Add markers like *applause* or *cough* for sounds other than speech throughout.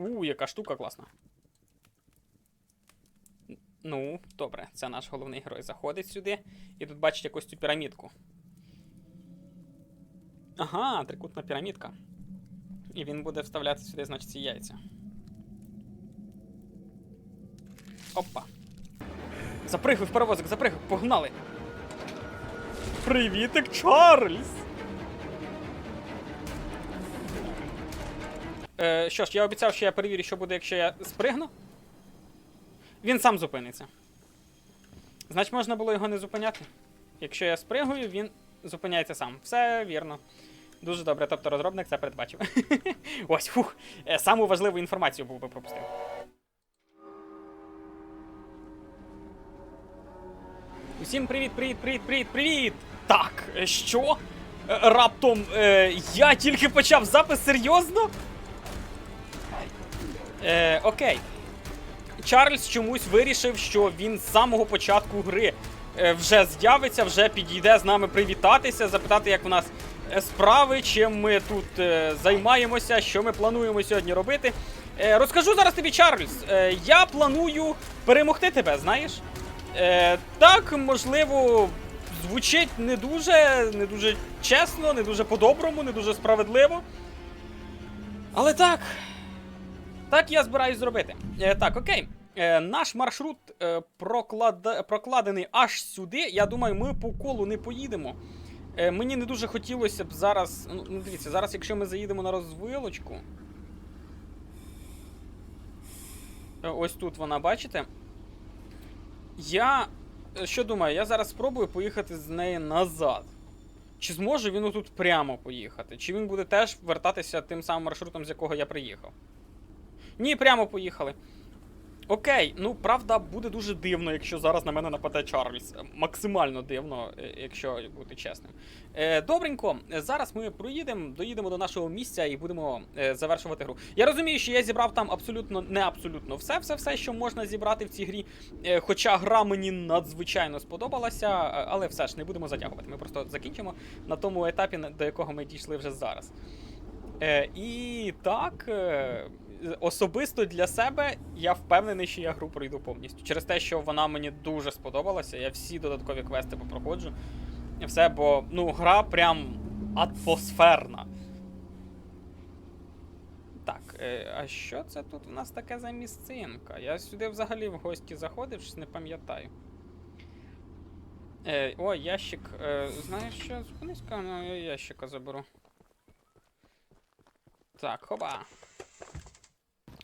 У, яка штука класна. Ну, добре, це наш головний герой заходить сюди. І тут бачить якусь цю пірамідку. Ага, трикутна пірамідка. І він буде вставляти сюди, значить, ці яйця. Опа. Запригуй в паровозик, запригуй, погнали. Привітик, Чарльз! Е, що ж, я обіцяв, що я перевірю, що буде, якщо я спригну. Він сам зупиниться. Значить, можна було його не зупиняти. Якщо я спригую, він зупиняється сам. Все вірно. Дуже добре, тобто розробник це передбачив. *laughs* Ось, фух. Е, Саму важливу інформацію був би пропустив. Усім привіт, привіт, привіт, привіт, привіт! Так, е, що? Е, Раптом е, я тільки почав запис серйозно? Е, окей. Чарльз чомусь вирішив, що він з самого початку гри е, вже з'явиться, вже підійде з нами привітатися, запитати, як у нас е, справи, чим ми тут е, займаємося, що ми плануємо сьогодні робити. Розкажу зараз тобі, Чарльз. Я планую перемогти тебе, знаєш? Так, можливо, звучить не дуже, не дуже чесно, не дуже по-доброму, не дуже справедливо. Але так. Так я збираюсь зробити. Е, так, окей. Е, наш маршрут е, проклад... прокладений аж сюди. Я думаю, ми по колу не поїдемо. Е, мені не дуже хотілося б зараз. Ну, ну, дивіться, зараз, якщо ми заїдемо на розвилочку. Е, ось тут вона, бачите? Я. е, Що думаю, я зараз спробую поїхати з неї назад. Чи зможе він отут прямо поїхати? Чи він буде теж вертатися тим самим маршрутом, з якого я приїхав? Ні, прямо поїхали. Окей, ну правда, буде дуже дивно, якщо зараз на мене нападе Чарльз. Максимально дивно, е, якщо бути чесним. Е, добренько, зараз ми проїдемо, доїдемо до нашого місця і будемо е, завершувати гру. Я розумію, що я зібрав там абсолютно не абсолютно все, все, все, що можна зібрати в цій грі. Хоча гра мені надзвичайно сподобалася, але все ж не будемо затягувати. Ми просто закінчимо на тому етапі, до якого ми дійшли вже зараз. І так, особисто для себе я впевнений, що я гру пройду повністю. Через те, що вона мені дуже сподобалася, я всі додаткові квести попроходжу. Все, бо ну, гра прям атмосферна. Так, е, а що це тут у нас таке за місцинка? Я сюди взагалі в гості заходив, щось не пам'ятаю. Е, о, ящик. Е, знаєш що? Зупинись-ка, ну, я ящика заберу. Так, хоба.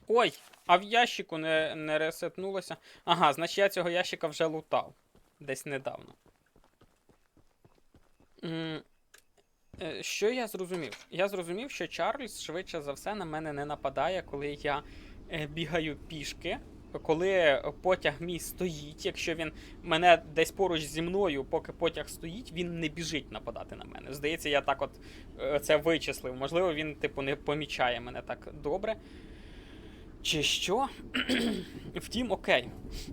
Ой, а в ящику не, не ресетнулося. Ага, значить я цього ящика вже лутав. Десь недавно. М, е, Що я зрозумів? Я зрозумів, що Чарльз швидше за все на мене не нападає, коли я е, бігаю пішки. Коли потяг мій стоїть, якщо він мене десь поруч зі мною, поки потяг стоїть, він не біжить нападати на мене. Здається, я так от е, це вичислив. Можливо, він, типу, не помічає мене так добре. Чи що? *clears throat* Втім, окей.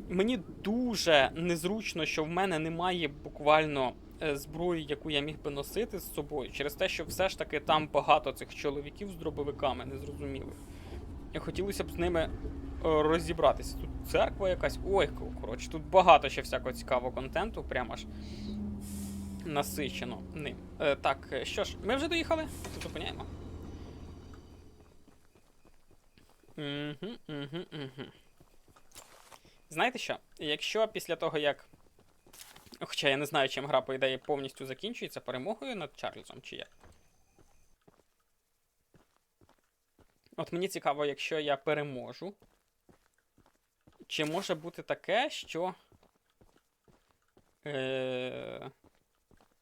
Мені дуже незручно, що в мене немає буквально е, зброї, яку я міг би носити з собою, через те, що все ж таки там багато цих чоловіків з дробовиками незрозумілих. Хотілося б з ними е, розібратися. Тут церква якась. Ой, коротше, тут багато ще всякого цікавого контенту, прямо аж насичено ним. Е, так, е, що ж, ми вже доїхали? Зупиняємо. Знаєте що? Якщо після того, як. Хоча я не знаю, чим гра, по ідеї, повністю закінчується перемогою над Чарльзом, чи як. От мені цікаво, якщо я переможу. Чи може бути таке, що. Е...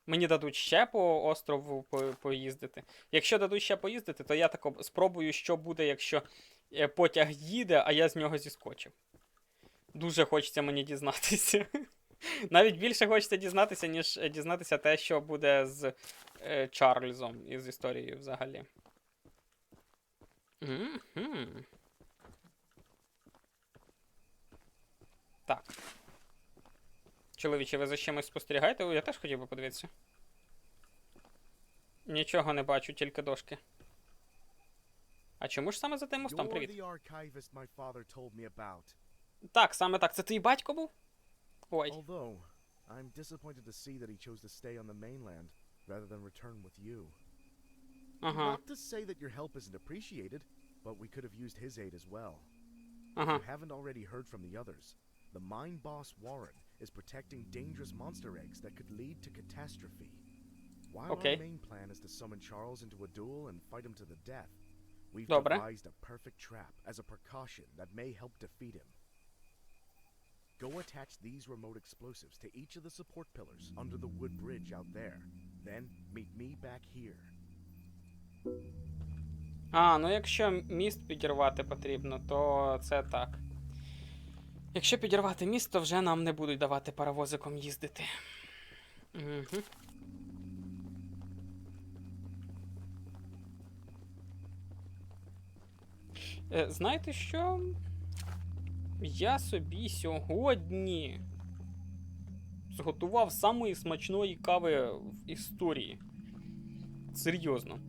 Мені дадуть ще по острову по- поїздити. Якщо дадуть ще поїздити, то я тако спробую, що буде, якщо потяг їде, а я з нього зіскочив. Дуже хочеться мені дізнатися. *laughs* Навіть більше хочеться дізнатися, ніж е, дізнатися те, що буде з е, Чарльзом і з історією взагалі. Мгм. Так. Чоловіче, ви за чимось спостерігаєте? О, Я теж хотів би подивитися. Нічого не бачу, тільки дошки. А чому ж саме за тим мостом? You're Привіт. the archivist my father told me about. Так, саме так. Це твій батько був? Ой. Although, I'm disappointed to see that he chose to stay on the mainland rather than return with you. Ага. Not to say that your help isn't appreciated, but we could have used his aid as well. If Ага. you haven't already heard from the others, the mine boss Warren is protecting dangerous monster eggs that could lead to catastrophe. While Okay. our main plan is to summon Charles into a duel and fight him to the death, we've Добре. devised a perfect trap as a precaution that may help defeat him. Go attach these remote explosives to each of the support pillars under the wood bridge out there. Then meet me back here. А, ну якщо міст підірвати потрібно, то це так. Якщо підірвати міст, то вже нам не будуть давати паровозиком їздити. Угу. Знаєте що? Я собі сьогодні зготував самої смачної кави в історії. Серйозно.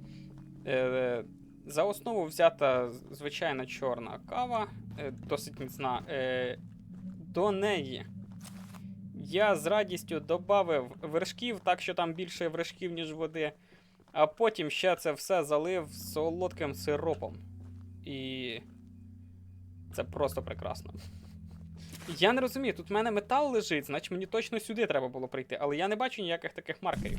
Е, за основу взята звичайна чорна кава, е, досить міцна. Е, до неї я з радістю додав вершків, так що там більше вершків, ніж води. А потім ще це все залив солодким сиропом. І це просто прекрасно. Я не розумію, тут в мене метал лежить, значить мені точно сюди треба було прийти, але я не бачу ніяких таких маркерів.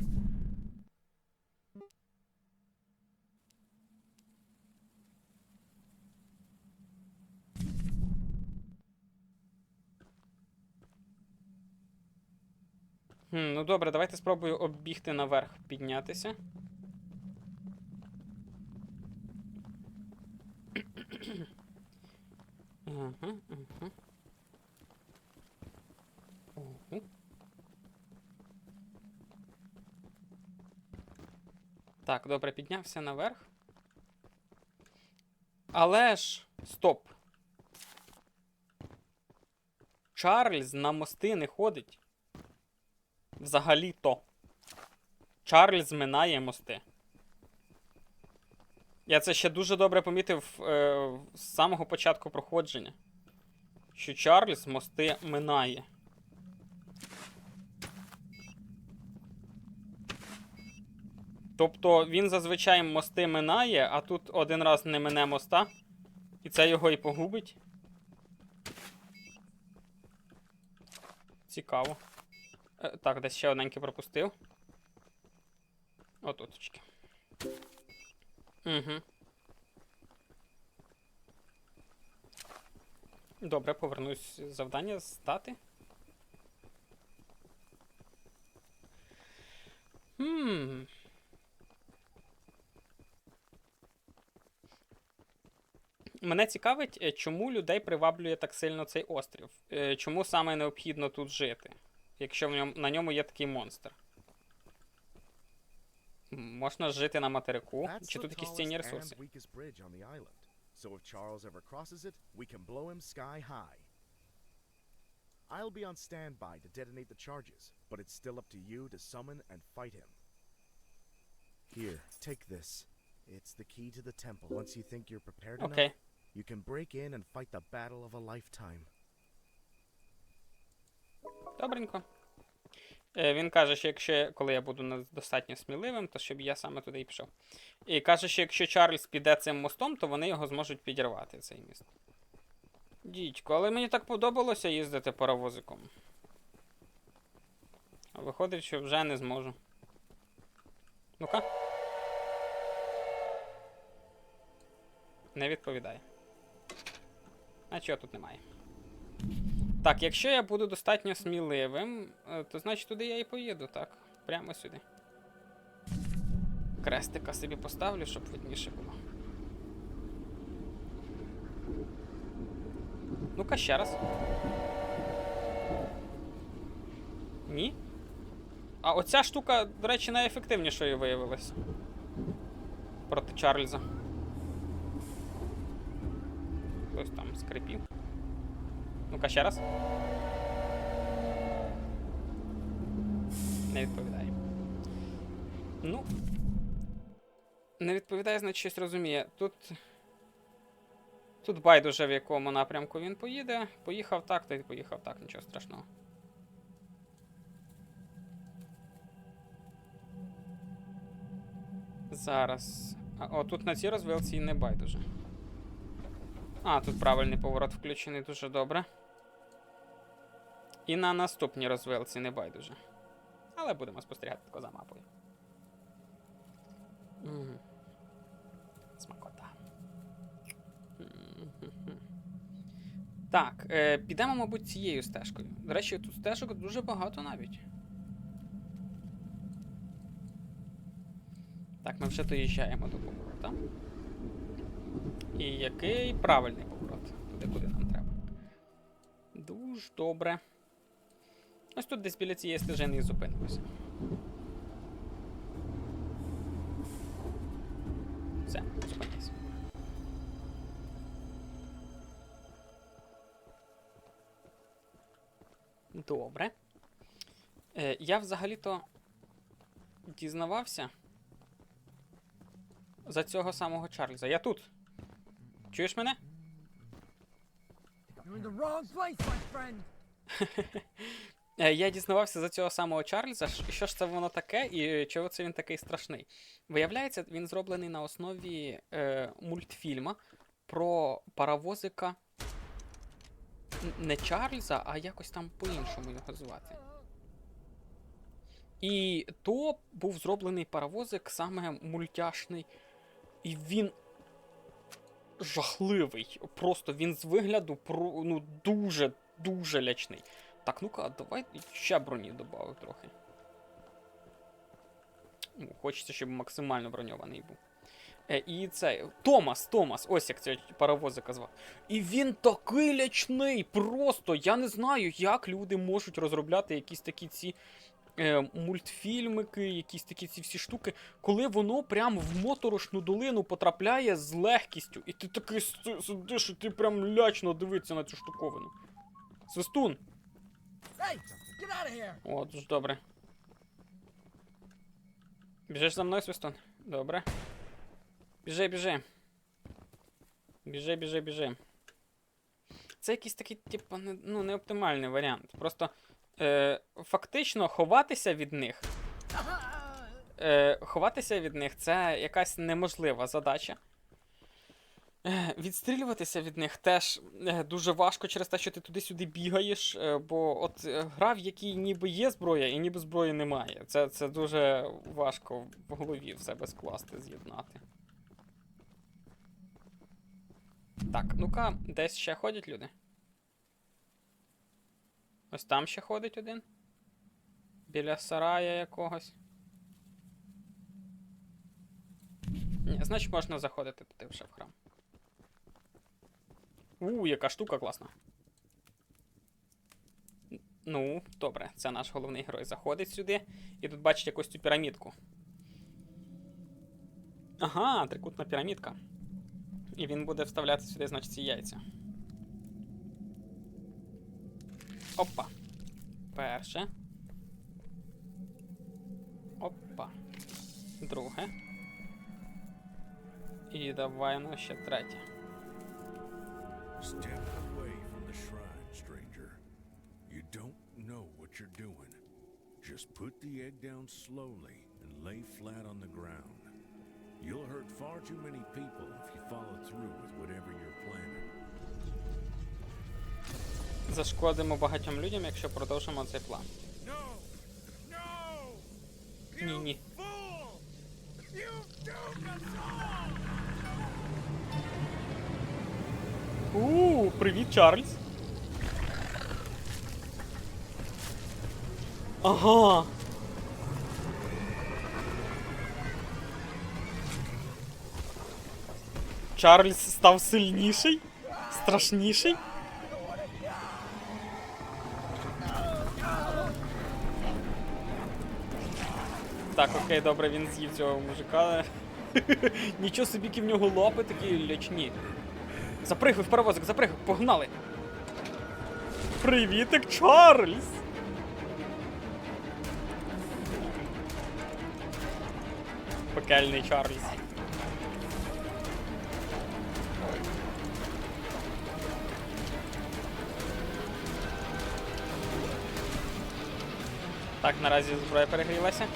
Ну добре, давайте спробую оббігти наверх, піднятися. Так, добре, піднявся наверх. Але ж. Стоп. Чарльз на мости не ходить. Взагалі-то. Чарльз минає мости. Я це ще дуже добре помітив е, з самого початку проходження. Що Чарльз мости минає. Тобто він зазвичай мости минає, а тут один раз не мине моста, і це його і погубить. Цікаво. Е, Так, десь ще одненький пропустив. Отуточки. Угу. Добре, повернусь завдання стати. Хм. Мене цікавить, е, чому людей приваблює так сильно цей острів. Е, Чому саме необхідно тут жити, якщо в ньому, на ньому є такий монстр. М, Можна жити на материку, That's чи the тут якісь цінні tallest ресурси. and weakest bridge on the island. So if Charles ever crosses it, we can blow him sky high. I'll be on standby to detonate the charges, but it's still up to you to summon and fight him. Here, take this. It's the key to the temple. Once you think you're prepared Окей. enough, you can break in and fight the battle of a lifetime. Добренько. Е, Він каже, що якщо коли я буду достатньо сміливим, то щоб я саме туди і пішов. І каже, що якщо Чарльз піде цим мостом, то вони його зможуть підірвати, цей міст. Дідько, але мені так подобалося їздити паровозиком. Виходить, що вже не зможу. Ну-ка. Не відповідає. А чого тут немає? Так, якщо я буду достатньо сміливим, е, то значить туди я і поїду, так. Прямо сюди. Крестика собі поставлю, щоб видніше було. Ну-ка ще раз. Ні? А оця штука, до речі, найефективнішою виявилась. Проти Чарльза. Хтось там скрипів. Ну-ка ще раз. Не відповідає. Ну. Не відповідає, значить щось розуміє. Тут Тут байдуже в якому напрямку він поїде. Поїхав так, то й поїхав так, нічого страшного. Зараз. А, о, тут на цій розвилці і не байдуже. А, тут правильний поворот включений дуже добре. І на наступній розвилці не байдуже. Але будемо спостерігати тако за мапою. Мгм. Смакота. Так, е, підемо, мабуть, цією стежкою. До речі, тут стежок дуже багато навіть. Так, ми вже доїжджаємо до поворота. І який правильний поворот? Туди, куди нам треба. Дуже добре. Ось тут десь біля цієї стежини і зупинимося. Все, зупинись. Добре. Е, я взагалі-то дізнавався за цього самого Чарльза. Я тут. Чуєш мене? You're in the wrong place, my friend. *laughs* Е, Я дізнавався за цього самого Чарльза, що ж це воно таке і чого це він такий страшний. Виявляється, він зроблений на основі е, мультфільма про паровозика не Чарльза, а якось там по-іншому його звати. І то був зроблений паровозик саме мультяшний. І він жахливий. Просто він з вигляду ну, дуже, дуже лячний. Так, ну-ка, давай ще броні додав трохи. Ну, Хочеться, щоб максимально броньований був. Е, і це. Томас, Томас, ось як цей паровозика звав. І він такий лячний. Просто я не знаю, як люди можуть розробляти якісь такі ці е, мультфільмики, якісь такі ці всі штуки, коли воно прям в моторошну долину потрапляє з легкістю. І ти такий сидиш, і ти прям лячно дивиться на цю штуковину. Свистун! Hey. О, дуже добре. Біжиш за мною, Свистун? Добре. Біжи, біжи. Біжи, біжи, біжи. Це якийсь такий, типу, не, ну, не оптимальний варіант. Просто е, фактично ховатися від них. Е, ховатися від них це якась неможлива задача. Е, Відстрілюватися від них теж е, дуже важко через те, що ти туди-сюди бігаєш, е, бо от гра, в якій ніби є зброя, і ніби зброї немає. Це, це дуже важко в голові в себе скласти, з'єднати. Так, ну-ка, десь ще ходять люди. Ось там ще ходить один. Біля сарая якогось. Ні, значить можна заходити туди вже в храм. У, яка штука класна. Ну, добре, це наш головний герой заходить сюди і тут бачить якусь цю пірамідку. Ага, трикутна пірамідка. І він буде вставляти сюди, значить, ці яйця. Опа. Перше. Опа. Друге. І давай ну ще третє. Step away from the shrine, stranger. You don't know what you're doing. Just put the egg down slowly and lay flat on the ground. You'll hurt far too many people if you follow through with whatever you're planning. Зашкодимо багатьом людям, якщо продовжимо цей план. No! No! Ні, ні. Fool! You doomed us all! У, привіт, Чарльз. Ага. Чарльз став сильніший, страшніший. Так, окей, добре, він з'їв цього мужика. *laughs* Нічого собі, які в нього лапи такі лячні. Запригуй в перевозок, запригуй, погнали. Привітик, Чарльз! Пекельний Чарльз. Так, наразі зброя перегрілася.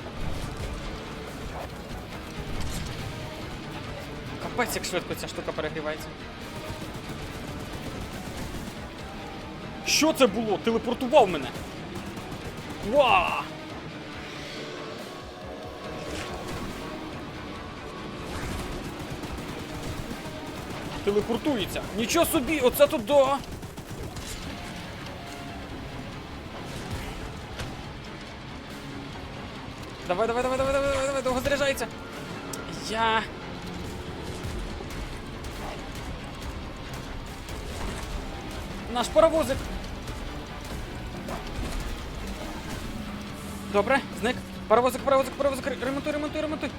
Капець, як швидко ця штука перегрівається. Що це було? Телепортував мене. Ва! Телепортується. Нічого собі, оце тут да. Давай, давай, давай, давай, давай, давай, давай, довго заряджається. Я. Наш паровозик. Добре, зник. Паровозик, паровозик, паровозик. Ре- Ремонтуй, ремонтуй, ремонтуй.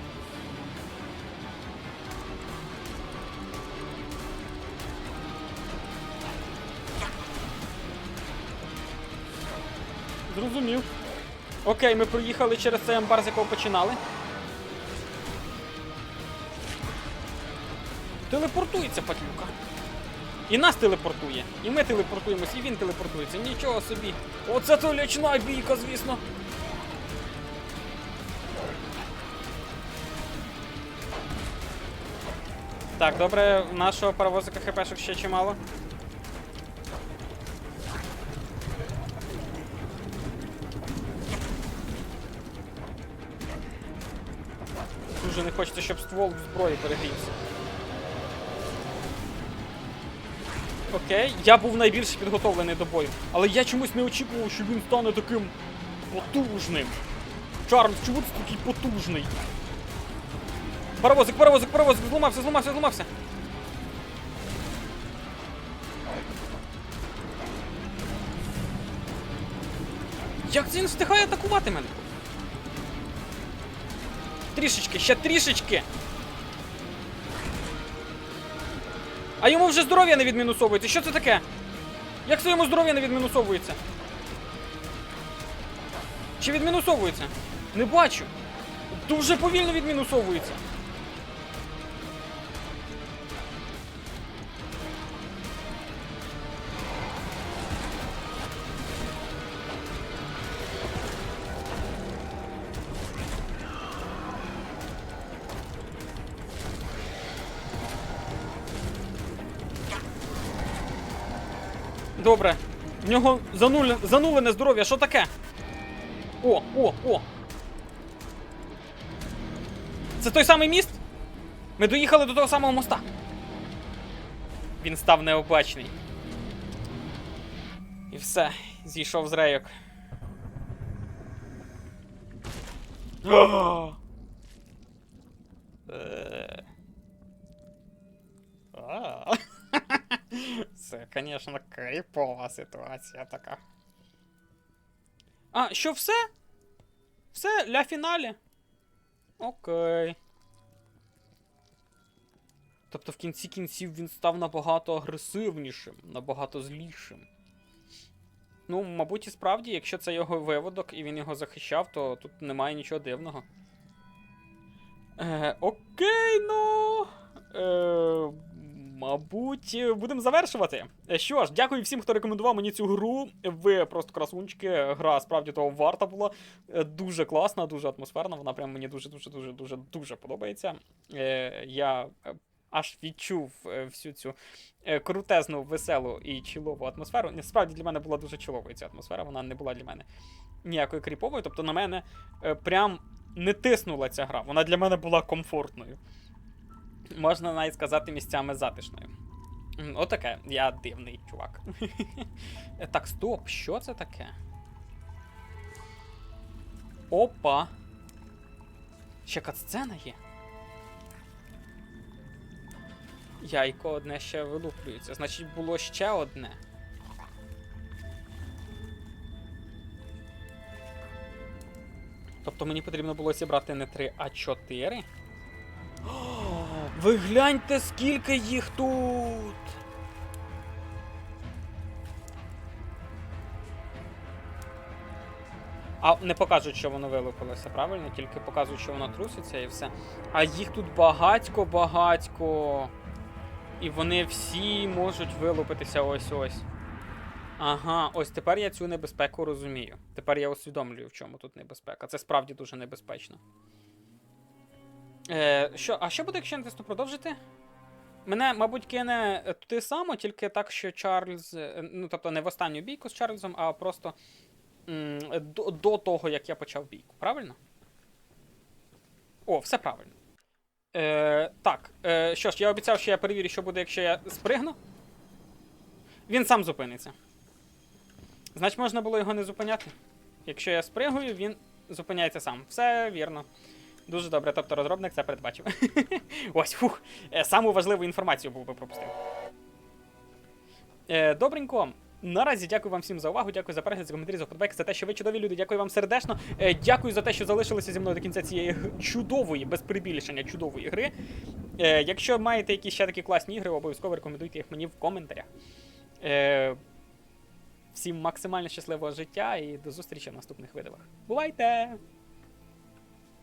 Зрозумів. Окей, ми проїхали через цей амбар, з якого починали. Телепортується патлюка. І нас телепортує. І ми телепортуємось, і він телепортується. Нічого собі. Оце то лячна бійка, звісно. Так, добре, нашого паровозика хпшок ще чимало. Дуже не хочеться, щоб ствол в зброї перегрівся. Окей, я був найбільш підготовлений до бою. Але я чомусь не очікував, що він стане таким потужним. Чарльз, чому ти такий потужний? Паровозик, паровозик, паровозик, зламався, зламався, зламався. Як він встигає атакувати мене? Трішечки, ще трішечки. А йому вже здоров'я не відмінусовується. Що це таке? Як це йому здоров'я не відмінусовується? Чи відмінусовується? Не бачу. Дуже повільно відмінусовується. Добре. В нього зануле, занулене здоров'я, що таке? О, о, о. Це той самий міст? Ми доїхали до того самого моста. Він став необачний. І все, зійшов з рейок. *gasps* О! Це, звісно, кріпова ситуація така. А, що все? Все, ля фіналі. Окей. Тобто в кінці кінців він став набагато агресивнішим, набагато злішим. Ну, мабуть, і справді, якщо це його виводок і він його захищав, то тут немає нічого дивного. Е, окей, ну. Е, мабуть, будемо завершувати. Е, Що ж, дякую всім, хто рекомендував мені цю гру. Ви просто красунчики. Гра справді того варта була. Е, Дуже класна, дуже атмосферна. Вона прям мені дуже дуже дуже дуже подобається. Е, я е, аж відчув е, всю цю е, крутезну, веселу і чілову атмосферу. Насправді для мене була дуже чіловою ця атмосфера. Вона не була для мене ніякою кріповою. Тобто на мене е, прям не тиснула ця гра. Вона для мене була комфортною. Можна навіть сказати місцями затишною. Отаке, я дивний чувак. *laughs* Так, стоп, що це таке? Опа. Ще катсцена є. Яйко одне ще вилуплюється. Значить, було ще одне. Тобто мені потрібно було зібрати не 3, а 4. *gasps* Ви гляньте, скільки їх тут. А не покажуть, що воно вилупилося, правильно? Тільки показують, що воно труситься і все. А їх тут багатько-багатько. І вони всі можуть вилупитися ось ось. Ага, ось тепер я цю небезпеку розумію. Тепер я усвідомлюю, в чому тут небезпека. Це справді дуже небезпечно. Е, що, а що буде, якщо я натисну продовжити? Мене, мабуть, кине е, туди само, тільки так, що Чарльз. е, Ну, тобто не в останню бійку з Чарльзом, а просто м, до, до того, як я почав бійку. Правильно? О, все правильно. Е, так, е, що ж, я обіцяв, що я перевірю, що буде, якщо я спригну. Він сам зупиниться. Значить, можна було його не зупиняти. Якщо я спригую, він зупиняється сам. Все вірно. Дуже добре, тобто розробник це передбачив. *laughs* Ось, фух. Е, Саму важливу інформацію був би пропустив. Е, добренько. Наразі дякую вам всім за увагу, дякую за перегляд, за коментарі, за вподобайки, за те, що ви чудові люди. Дякую вам сердечно. Е, дякую за те, що залишилися зі мною до кінця цієї чудової, без прибільшення чудової гри. Якщо маєте якісь ще такі класні ігри, обов'язково рекомендуйте їх мені в коментарях. Всім максимально щасливого життя і до зустрічі в наступних відео. Бувайте!